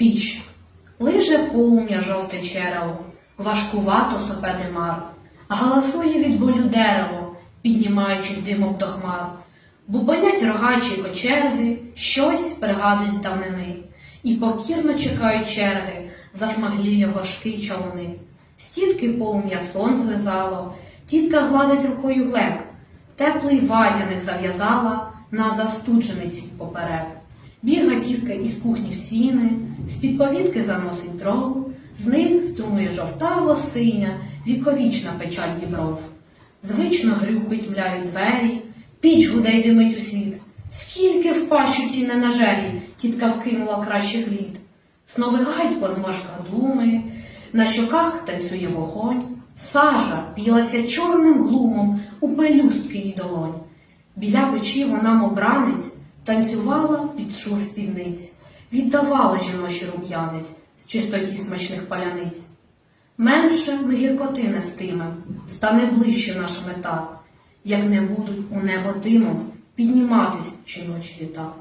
Піч. Лиже полум'я жовте черево, важкувато сопе димар, галасує від болю дерево, піднімаючись димом до хмар. Бубонять рогачі кочерги, щось пригадують з давнини, і покірно чекають черги, засмаглілі горшки човни. Стільки полум'я сон злизало, тітка гладить рукою глек, теплий ватяник зав'язала на застуджений поперек. Біга тітка із кухні в сіни, з-під повітки заносить дров, з них струмує жовтаво синя, віковічна печаль дібров. Звично грюкуть мляві двері, піч гуде й димить у світ. Скільки в пащу ці ненажері тітка вкинула кращих літ. Сновигають по зморшках думи, на щоках танцює вогонь, сажа п'ялася чорним глумом у пелюстки її долонь. Біля печі вона, мов бранець, танцювала під шум спідниць, віддавала жіночий рум'янець в чистоті смачних паляниць. Менше ми гіркоти нестимем, стане ближче наша мета, як не будуть у небо димом підніматись жіночі літа.